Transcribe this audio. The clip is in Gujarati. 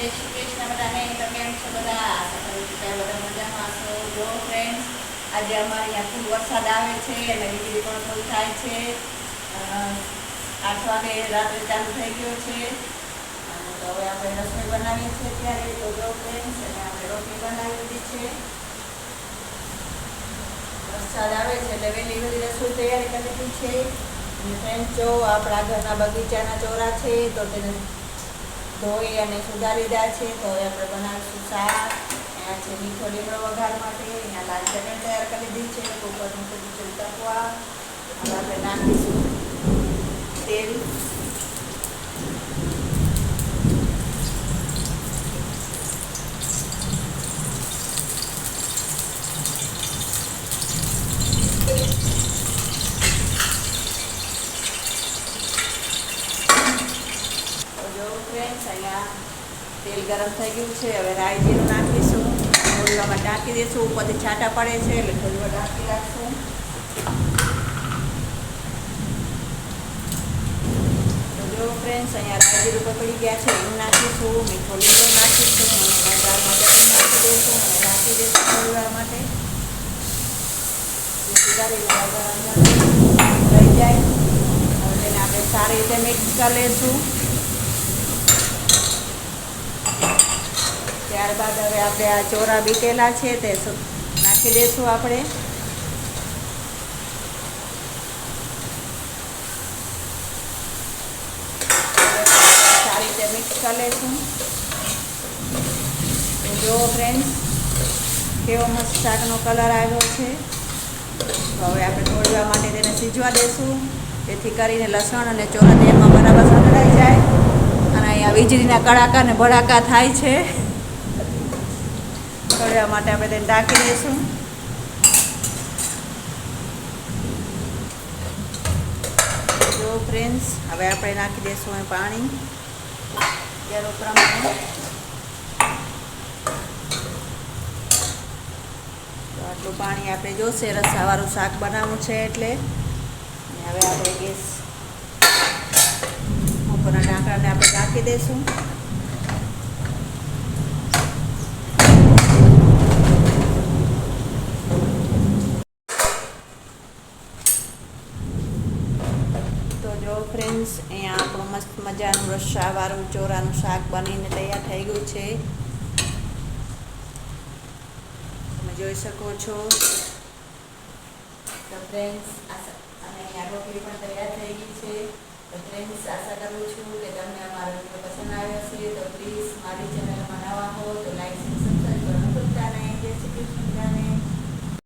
જય શ્રી કૃષ્ણ બધાને તો કેમ છો બધા. આશા કરું છું ત્યાં બધા મજામાં છો જો ફ્રેન્ડ્સ આજે અમારે અહીંયા ખૂબ વરસાદ આવે છે અને વીજળી પણ થોડી થાય છે. આઠ વાગે રાત્રે ચાલુ થઈ ગયો છે. તો હવે આપણે રસોઈ બનાવીએ છીએ ત્યારે તો જો ફ્રેન્ડ્સ અને આપણે રોટલી બનાવી દીધી છે. વરસાદ આવે છે એટલે વહેલી વહેલી રસોઈ તૈયારી કરી દીધી છે. અને ફ્રેન્ડ જો આપણા ઘરના બગીચાના ચોરા છે, તો તેને ધોઈ અને સુધારી લીધા છે. તો હવે આપણે બનાવીશું શાક અહીંયા છે મીઠો લીમડો વઘાર માટે અહીંયા લાલ ચટણી તૈયાર કરી દીધી છે. કુકર મૂકી દીધું છે તકવા હવે આપણે નાખીશું તેલ તો જો ફ્રેન્ડ્સ અહીંયા તેલ ગરમ થઈ ગયું છે. હવે રાઈ નાખીશું. ઢોલવામાં ઢાંકી દઈશું. ઉપરથી છાંટા પડે છે, એટલે ઢોલવા ઢાંકી રાખશું. તો જો ફ્રેન્ડ્સ અહીંયા રાઈ જીરું પકડી ગયા છે. એનું નાખીશું. મીઠો લીમડો નાખીશું. અને ચટણી નાખી દઈશું. અને રાખી દઈશું ઢોલવા માટે. વઘાર રહી જાય. હવે તેને આપણે સારી રીતે મિક્સ કરી લઈશું. ત્યારબાદ હવે આપણે આ ચોરા બીટેલા છે તે નાખી દઈશું આપણે. સારી રીતે મિક્સ કરી લઈશું જુઓ ફ્રેન્ડ્સ કેવો મસ્ત શાકનો કલર આવ્યો છે. હવે આપણે થોડી માટે તેને સીજવા દઈશું જેથી કરીને લસણ અને ચોરા તેલમાં બરાબર સંકળાઈ જાય. અને અહીંયા વીજળીના કડાકા ને ભડાકા થાય છે. થોડી માટે આપણે તેને ઢાંકી દઈશું. જો ફ્રેન્ડ્સ હવે આપણે નાખી દઈશું એ પાણી. અત્યારે પ્રમાણે આટલું પાણી આપણે જોશે, રસાવાળું શાક બનાવવું છે એટલે. હવે આપણે ગેસ ઉપરના ઢાંકણાને આપણે ઢાંકી દઈશું. ફ્રેન્ડ્સ અહીંયા આપણું મસ્ત મજાનું રસાવાળું ચોરાનું શાક બનીને તૈયાર થઈ ગયું છે. તમે જોઈ શકો છો. તો ફ્રેન્ડ્સ અને અહીંયા રોટલી પણ તૈયાર થઈ ગઈ છે. તો ફ્રેન્ડ્સ આશા કરું છું કે તમને અમારો વીડિયો પસંદ આવ્યો છે તો પ્લીઝ મારી ચેનલમાં બનાવવા હો તો લાઈક સબસ્ક્રાઈબ કરવાનું ભૂલતા નહીં. જય શ્રી કૃષ્ણ